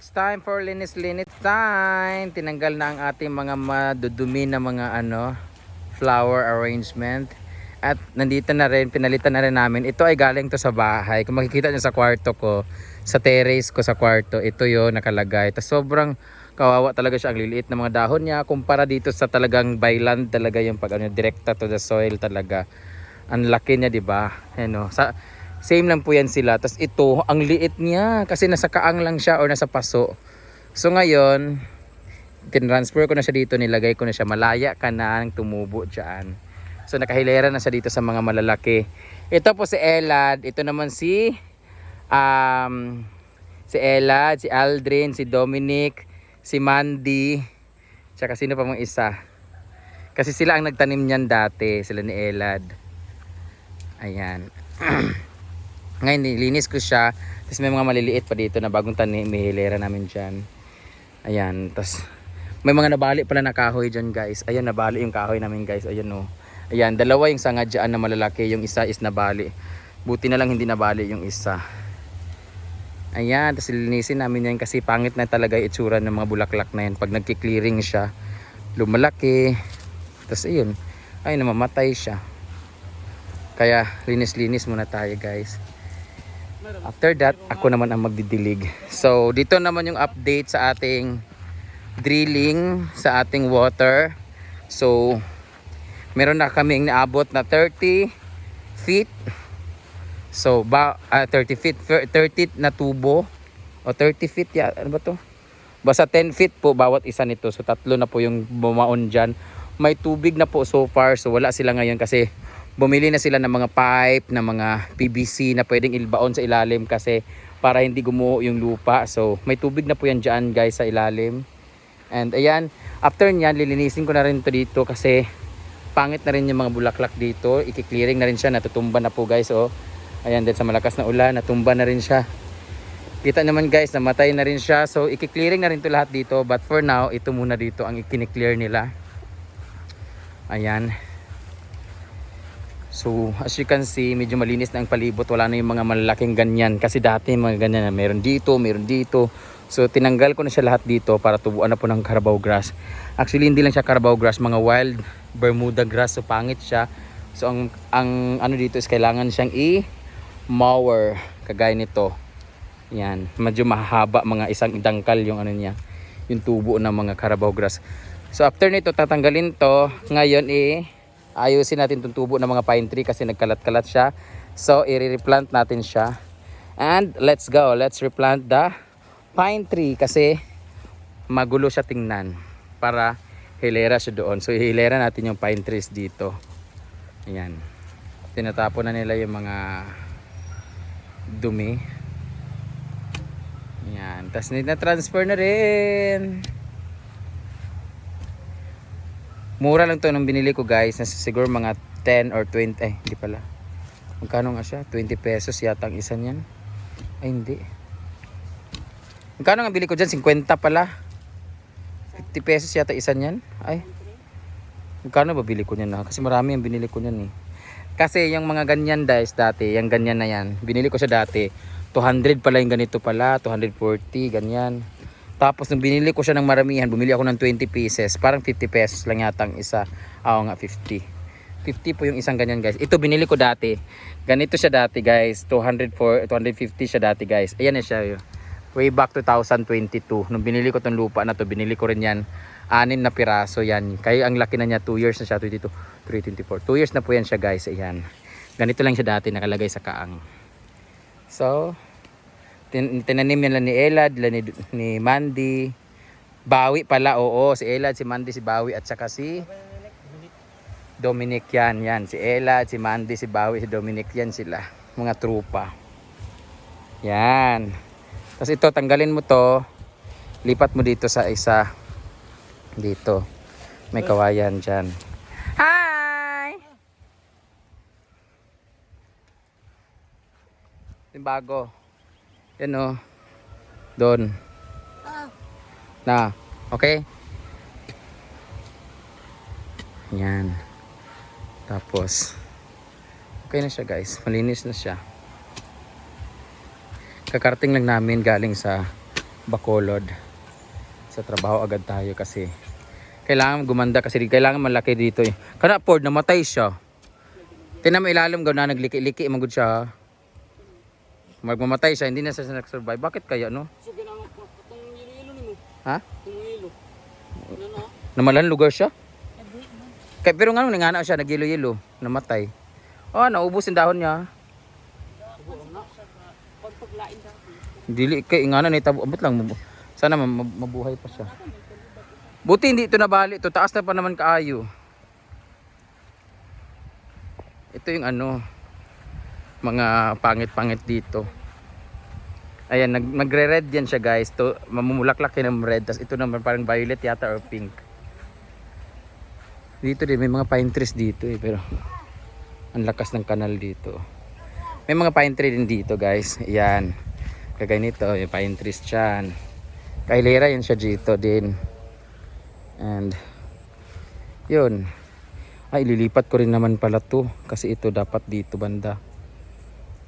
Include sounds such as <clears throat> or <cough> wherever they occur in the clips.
it's time for linis-linis time. Tinanggal na ang ating mga madudumi na mga ano, flower arrangement. At nandito na rin, pinalitan na rin namin. Ito ay galing to sa bahay. Kung makikita niyo sa kwarto ko, sa terrace ko sa kwarto, ito yo nakalagay. Tapos sobrang kawawa talaga siya. Ang liliit na mga dahon niya. Kumpara dito sa talagang byland talaga yung pag ano, direkta to the soil talaga. Ang laki niya, di ba? Ano, sa same lang po yan sila. Tapos ito, ang liit niya kasi nasa kaang lang siya or nasa paso. So ngayon, tinransfer ko na siya dito, nilagay ko na siya. Malaya ka na ang tumubo dyan. So nakahilera na siya dito sa mga malalaki. Ito po si Elad. Ito naman si um, si Elad, si Aldrin, si Dominic, si Mandy. Tsaka sino pa mong isa. Kasi sila ang nagtanim niyan dati. Sila ni Elad. Ayan. <clears throat> Ngayon nilinis ko siya. Tapos may mga maliliit pa dito na bagong tanim. May hilera namin dyan. Ayan. Tapos may mga nabali pala na kahoy dyan guys. Ayan nabali yung kahoy namin guys. Ayan o. Ayan. Dalawa yung sanga dyan na malalaki. Yung isa is nabali. Buti na lang hindi nabali yung isa. Ayan. Tapos linisin namin yan kasi pangit na talaga yung itsura ng mga bulaklak na yan. Pag nagki-clearing siya. Lumalaki. Tapos ayun. Ay namamatay siya. Kaya linis-linis muna tayo guys. After that, ako naman ang magdidilig. So, dito naman yung update sa ating drilling sa ating water. So, meron na kaming naabot na 30 feet. So, ba, ah, 30 feet, 30 na tubo. O 30 feet, ya, ano ba to? Basta 10 feet po bawat isa nito. So, tatlo na po yung bumaon dyan. May tubig na po so far. So, wala sila ngayon kasi bumili na sila ng mga pipe, ng mga PVC na pwedeng ilbaon sa ilalim kasi para hindi gumuho yung lupa. So, may tubig na po yan dyan guys sa ilalim. And ayan, after nyan, lilinisin ko na rin to dito kasi pangit na rin yung mga bulaklak dito. Iki-clearing na rin siya, natutumba na po guys. Oh. Ayan, din sa malakas na ulan, natumba na rin siya. Kita naman guys, namatay na rin siya. So, iki-clearing na rin to lahat dito. But for now, ito muna dito ang ikini-clear nila. Ayan. So, as you can see, medyo malinis na ang palibot. Wala na yung mga malalaking ganyan. Kasi dati mga ganyan na meron dito, meron dito. So, tinanggal ko na siya lahat dito para tubuan na po ng Carabao grass. Actually, hindi lang siya Carabao grass, mga wild Bermuda grass. So, pangit siya. So, ang, ang ano dito is kailangan siyang i-mower. Kagaya nito. Yan. Medyo mahaba, mga isang dangkal yung ano niya. Yung tubo ng mga Carabao grass. So, after nito, tatanggalin to. Ngayon, eh, ayusin natin itong tubo ng mga pine tree kasi nagkalat-kalat siya. So, i-replant natin siya. And let's go. Let's replant the pine tree kasi magulo siya tingnan para hilera siya doon. So, hilera natin yung pine trees dito. Ayan. Tinatapon na nila yung mga dumi. Ayan. Tapos na-transfer na rin. Mura lang to nung binili ko guys. Nasa siguro mga 10 or 20. Eh, hindi pala. Magkano nga siya? 20 pesos yata ang isa niyan. Ay, hindi. Magkano nga bili ko dyan? 50 pala. 50 pesos yata isa niyan. Ay. Magkano ba bili ko niyan na? Kasi marami ang binili ko niyan eh. Kasi yung mga ganyan guys dati, yung ganyan na yan. Binili ko siya dati. 200 pala yung ganito pala. 240, ganyan. Tapos nung binili ko siya ng maramihan, bumili ako ng 20 pieces. Parang 50 pesos lang yata ang isa. Oo nga, 50. 50 po yung isang ganyan guys. Ito binili ko dati. Ganito siya dati guys. 200 for, 250 siya dati guys. Ayan na siya. yun. Way back 2022. Nung binili ko tong lupa na to, binili ko rin yan. Anin na piraso yan. Kaya ang laki na niya, 2 years na siya. 22, 324. 2 years na po yan siya guys. Ayan. Ganito lang siya dati nakalagay sa kaang. So, tin tinanim lang ni Elad, lang ni, ni Mandy. Bawi pala, oo. Si Elad, si Mandy, si Bawi at saka si Dominic yan. Yan, si Elad, si Mandy, si Bawi, si Dominic yan sila. Mga trupa. Yan. Tapos ito, tanggalin mo to. Lipat mo dito sa isa. Dito. May kawayan dyan. Hi! Yung bago. Yan o. Doon. Na. Okay? Yan. Tapos. Okay na siya guys. Malinis na siya. Kakarting lang namin galing sa Bacolod. Sa trabaho agad tayo kasi kailangan gumanda kasi kailangan malaki dito eh. Kana Ford namatay siya. Tinan mo ilalim gaw na nagliki-liki magud siya. Magmamatay siya, hindi na siya nag-survive. Bakit kaya no? So ginang itong ilo-ilo nimo. Ha? Itong ilo. Ano na? Namalan lugar siya? Kaya, pero nga nangana siya, nagilo-yelo, namatay. Oh, naubos yung dahon niya. Dili kay ingana ni tabo abot lang sana ma- ma- mabuhay pa siya. Buti hindi ito nabali, ito taas na pa naman kaayo. Ito yung ano mga pangit-pangit dito. Ayan, nag magre-red yan siya guys. To mamumulaklak yan ng red. Tapos ito naman parang violet yata or pink. Dito din may mga pine trees dito eh pero ang lakas ng kanal dito. May mga pine tree din dito guys. Ayan. Kagaya nito, yung pine trees dyan. Kailera yun siya dito din. And, yun. Ay, ililipat ko rin naman pala to. Kasi ito dapat dito banda.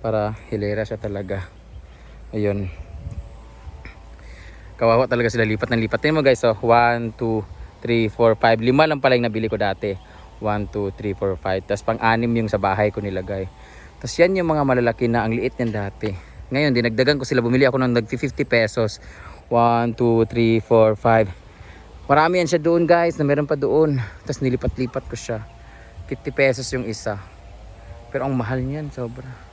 Para hilera siya talaga. Ayun. Kawawa talaga sila lipat ng lipat. Tingnan mo guys, oh. 1, 2, 3, 4, 5. Lima lang pala yung nabili ko dati. 1, 2, 3, 4, 5. Tapos pang-anim yung sa bahay ko nilagay. Tapos yan yung mga malalaki na ang liit niyan dati. Ngayon, dinagdagan ko sila. Bumili ako ng nag 50 pesos. 1, 2, 3, 4, 5. Marami yan siya doon guys, na meron pa doon. Tapos nilipat-lipat ko siya. 50 pesos yung isa. Pero ang mahal niyan, sobra.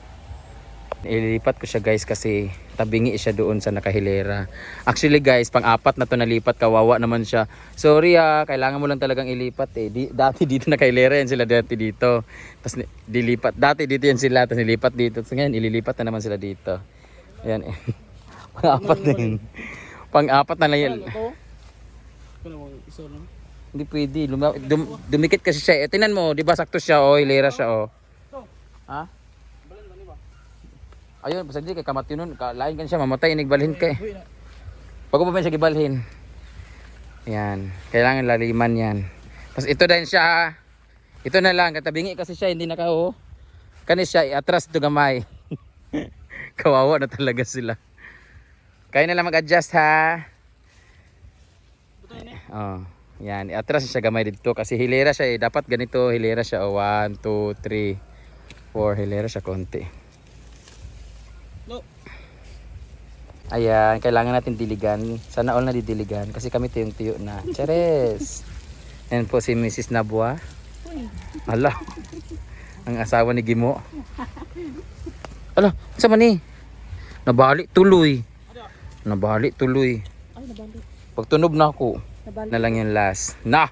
Ililipat ko siya guys kasi tabingi siya doon sa nakahilera. Actually guys, pang-apat na to nalipat, kawawa naman siya. Sorry ah, kailangan mo lang talagang ilipat eh. Di, dati dito nakahilera yan sila dati dito. Tapos dilipat, dati dito yan sila, tapos nilipat dito. So ngayon, ililipat na naman sila dito. Ayan eh. <laughs> pang-apat na yun. Pang-apat na lang yan. Hindi pwede. Luma, dum, dumikit kasi siya. Eh, tingnan mo, di ba sakto siya, oh, hilera siya, oh. Ha? Balan ba ni ba? Ayun, basta di kay kamati nun, lain kan siya, mamatay, inigbalhin ka eh. Uy na. Pag pa siya gibalhin. Yan, kailangan laliman yan. Tapos ito din siya, ito na lang, katabingi kasi siya, hindi naka, oh. Kanis siya, atras to gamay. <laughs> Kawawa na talaga sila. Kaya na lang mag-adjust ha. Oh, yan. Atras siya gamay dito kasi hilera siya eh. Dapat ganito, hilera siya. Oh, 1, 2, 3, 4. Hilera siya konti. Ayan, kailangan natin diligan. Sana all na didiligan kasi kami tuyong-tuyo na. Cheres! Yan po si Mrs. Nabwa. Ala, ang asawa ni Gimo. Ala, sa ni? Nabali tuloy. Nabali tuloy. Ay nabali. Pag tunob na ako, na lang yung last. Na!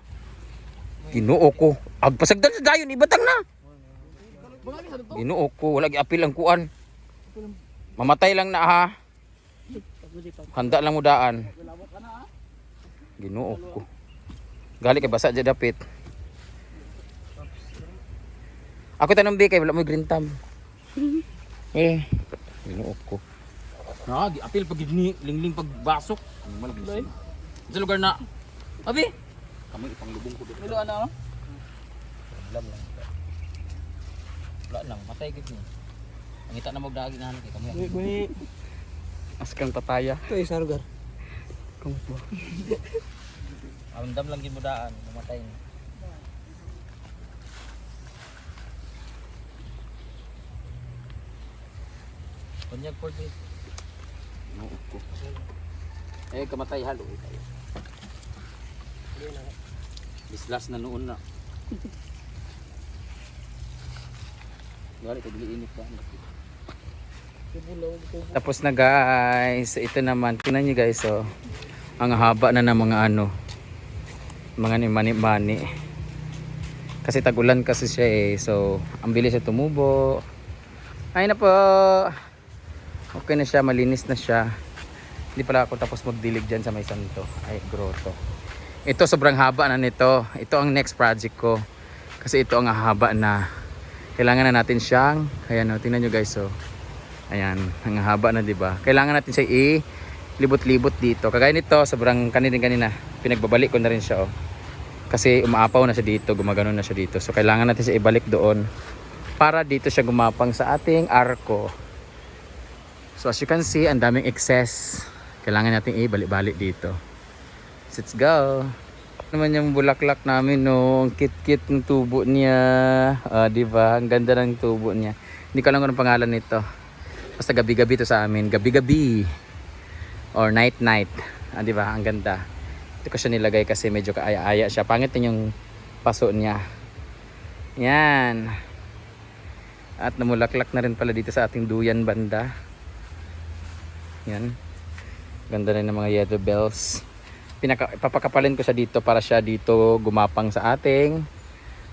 Ginoo ko. Agpasagdan sa dayon, ibatang na. Ginoo ko, wala apil ang kuan. Mamatay lang na ha. Pag. Handa lang mo daan. Na. Ginoo ko. Gali kay basa dyan dapit. Ako tanong bi kay wala mo green thumb. eh, ginoo ko. Na, gi apil pag ni lingling. Ang malagay. Sa lugar na. Abi. Kami ipanglubong ko dito. Milo ano? Problem lang. Wala lang, matay gid ni. Ang na mo dagi na kay kami. Guni. Askang pataya. Ito isa lugar. Ang dam lang gid mo daan, mamatay ni. Kunyag po di. No, ko. Eh kamatay halo. Bislas na noon na. Gali ka dili init ka. Tapos na guys, ito naman, tingnan nyo guys oh. Ang haba na ng mga ano, mga ni mani-mani. Kasi tagulan kasi siya eh, so ang bilis siya tumubo. Ay na po. Okay na siya, malinis na siya. Hindi pala ako tapos magdilig dyan sa may santo. Ay, grotto. Ito sobrang haba na nito. Ito ang next project ko. Kasi ito ang haba na. Kailangan na natin siyang, ayan oh, tingnan nyo guys oh. Ayan, ang haba na 'di ba? Kailangan natin siya i libot-libot dito. Kagaya nito, sobrang kanina kanina, pinagbabalik ko na rin siya oh. Kasi umaapaw na siya dito, gumagano na siya dito. So kailangan natin siya ibalik doon para dito siya gumapang sa ating arko. So as you can see, ang daming excess. Kailangan natin i-balik-balik dito. Let's go. Naman yung bulaklak namin no, ang kit-kit ng tubo niya. Ah, 'di ba? Ang ganda ng tubo niya. Hindi ko alam kung anong pangalan nito. Basta gabi-gabi to sa amin, gabi-gabi. Or night-night. Ah, 'di ba? Ang ganda. Ito ko siya nilagay kasi medyo kaaya-aya siya. Pangit din yung paso niya. Yan. At namulaklak na rin pala dito sa ating duyan banda. Yan. Ganda rin ng mga yellow bells. Pinaka, papakapalin ko siya dito para siya dito gumapang sa ating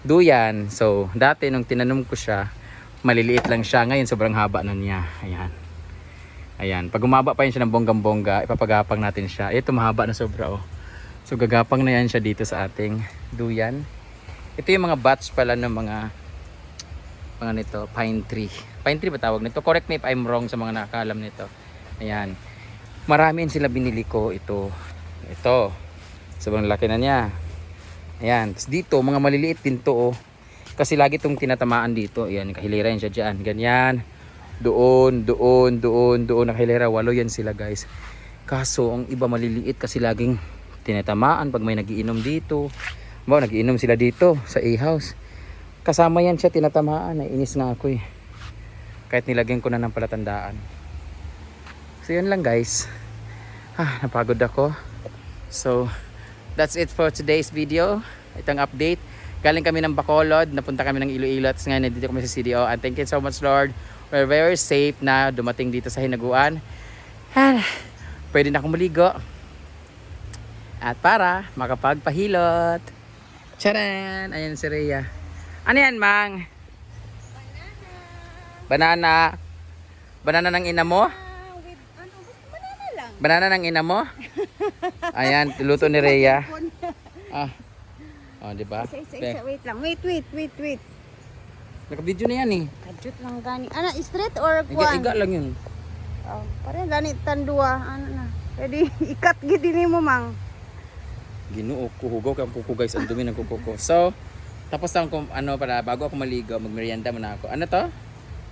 duyan. So, dati nung tinanom ko siya, maliliit lang siya. Ngayon, sobrang haba na niya. Ayan. Ayan. Pag gumaba pa yun siya ng bonggang-bongga, ipapagapang natin siya. Ito, mahaba na sobra, oh. So, gagapang na yan siya dito sa ating duyan. Ito yung mga batch pala ng mga mga nito, pine tree. Pine tree ba tawag nito? Correct me if I'm wrong sa mga nakakalam nito. Ayan. Marami sila binili ko ito. Ito. Sobrang laki na niya. Ayan. Tapos dito, mga maliliit din to oh. Kasi lagi itong tinatamaan dito. Ayan, nakahilera yan siya dyan. Ganyan. Doon, doon, doon, doon. Nakahilera. Walo yan sila guys. Kaso, ang iba maliliit kasi laging tinatamaan pag may nagiinom dito. Ba, nagiinom sila dito sa A-house. Kasama yan siya tinatamaan. Naiinis nga ako eh. Kahit nilagyan ko na ng palatandaan. So yun lang guys. Ah, napagod ako. So, that's it for today's video. Itong update. Galing kami ng Bacolod, napunta kami ng Iloilo at ngayon nandito kami sa CDO. And thank you so much Lord. We're very safe na dumating dito sa Hinaguan. Ah, pwede na akong maligo. At para makapagpahilot. Charan! Ayan si Rhea. Ano yan, Mang? Banana. Banana ng ina mo? with ano, banana. Banana ng ina mo? Ayan, luto ni Rhea. <laughs> Ah. Oh, di ba? Isa, isa, isa, wait lang. Wait, wait, wait, wait. Naka-video na yan eh. Kadjut lang gani. Ano, straight or Iga, kuan? iga lang yun. Oh, pare gani tandua. Ano na. Pwede <laughs> ikat gid ni mo mang. Ginoo ko, hugaw ka ang kuko guys. Ang dumi ng kuko ko. So, tapos lang kung ano para bago ako maligo, magmerienda muna ako. Ano to?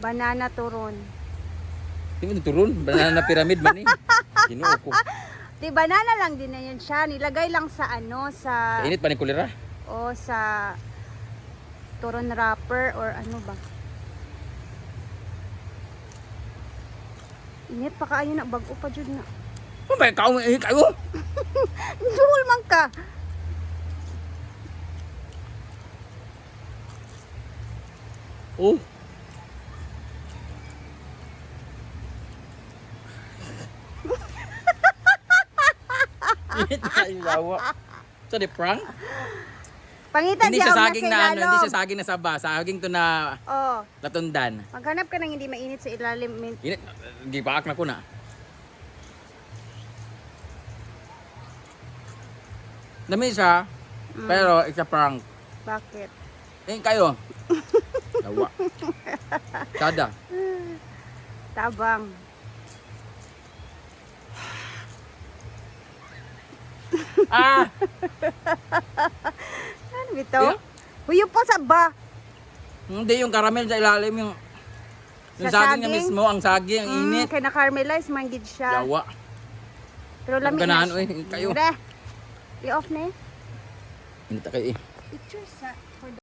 Banana turon. Di mo turun. Banana na pyramid man eh. <laughs> Ginoo ko. Di banana lang din na yan siya. Nilagay lang sa ano, sa Kainit pa ni kulira. O sa turon wrapper or ano ba? Init pa kaayo na bag-o pa jud na. Oh my God, eh, kayo. <laughs> <laughs> Duhol man ka. Oh. <laughs> Init na yung lawa. So, di prank? Pangitan Hindi siya saging na ano, hindi siya saging na saba. Saging to na Oh, latundan. maghanap ka ng hindi mainit sa ilalim. Min- Init, gibaak na ko na. Dami siya, Mm. pero it's a prank. Bakit? Eh, kayo. <laughs> Lawa. Sada. Tabang. Ah! <laughs> Bito? Yeah. Huyo po sa ba? Hindi yung caramel sa ilalim yung yung Sa saging, na saging? mismo, ang saging, ang Mm, init. kay na-caramelize man gid siya. Lawa. Pero Ang lami ganahan, na siya. kayo. Bre. I-off na eh. Init kayo eh. Picture sa